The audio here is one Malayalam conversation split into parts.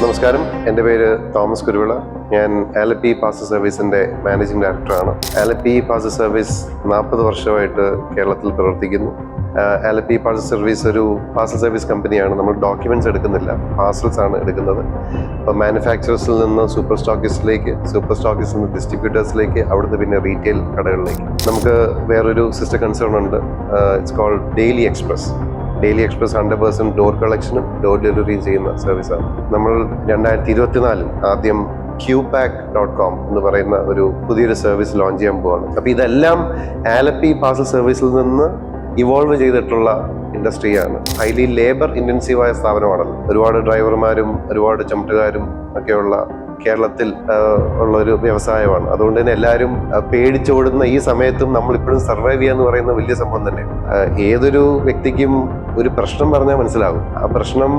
നമസ്കാരം. എന്റെ പേര് തോമസ് കുരുവിള. ഞാൻ ആലപ്പി പാസ് സർവീസിന്റെ മാനേജിംഗ് ഡയറക്ടറാണ്. ആലപ്പി പാസ് സർവീസ് നാൽപ്പത് വർഷമായിട്ട് കേരളത്തിൽ പ്രവർത്തിക്കുന്നു. ആലപ്പി പാസ് സർവീസ് ഒരു പാർസൽ സർവീസ് കമ്പനിയാണ്. നമ്മൾ ഡോക്യുമെന്റ്സ് എടുക്കുന്നില്ല. പാസൽസ് ആണ് എടുക്കുന്നത്. അപ്പോൾ മാനുഫാക്ചറേഴ്സിൽ നിന്ന് സൂപ്പർ സ്റ്റോക്കിസ്റ്റിലേക്ക് സൂപ്പർ സ്റ്റോക്കിസ്റ്റിൽ നിന്ന് ഡിസ്ട്രിബ്യൂട്ടേഴ്സിലേക്ക് അവിടുന്ന് പിന്നെ റീറ്റെയിൽ കടകളിലേക്ക്. നമുക്ക് വേറൊരു സിസ്റ്റർ കൺസേൺ ഉണ്ട്. It's called daily express daily express hundred percent door കളക്ഷനും ഡോർ ഡെലിവറിയും ചെയ്യുന്ന സർവീസാണ്. നമ്മൾ രണ്ടായിരത്തി ഇരുപത്തിനാലിൽ ആദ്യം ക്യൂ പാക്ക് ഡോട്ട് കോം എന്ന് പറയുന്ന ഒരു പുതിയൊരു സർവീസ് ലോഞ്ച് ചെയ്യാൻ പോവാണ്. അപ്പോൾ ഇതെല്ലാം ആലപ്പി പാർസൽ സർവീസിൽ നിന്ന് ഇവോൾവ് ചെയ്തിട്ടുള്ള ഇൻഡസ്ട്രിയാണ് ഹൈലി ലേബർ ഇന്റൻസീവായ സ്ഥാപനമാണല്ലോ ഒരുപാട് ഡ്രൈവർമാരും ഒരുപാട് ചുമട്ടുകാരും ഒക്കെയുള്ള കേരളത്തിൽ ഉള്ള ഒരു വ്യവസായമാണ്. അതുകൊണ്ട് തന്നെ എല്ലാവരും പേടിച്ചോടുന്ന ഈ സമയത്തും നമ്മളിപ്പോഴും സർവൈവ് ചെയ്യുക ചെയ്യാന്ന് പറയുന്ന വലിയ സംഭവം തന്നെയാണ്. ഏതൊരു വ്യക്തിക്കും ഒരു പ്രശ്നം പറഞ്ഞാൽ മനസ്സിലാകും. ആ പ്രശ്നം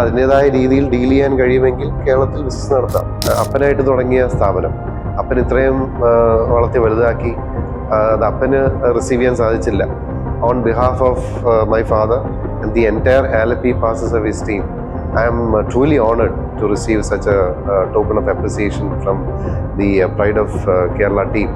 അതിന്റെതായ രീതിയിൽ ഡീൽ ചെയ്യാൻ കഴിയുമെങ്കിൽ കേരളത്തിൽ ബിസിനസ് നടത്താം. അപ്പനായിട്ട് തുടങ്ങിയ സ്ഥാപനം. അപ്പൻ ഇത്രയും വളർത്തി വലുതാക്കി അത് അപ്പന് റിസീവ് ചെയ്യാൻ സാധിച്ചില്ല. On behalf of my father and the entire Alleppey pass service team honored to receive such a uh, token of appreciation from the uh, Pride of uh, Kerala team.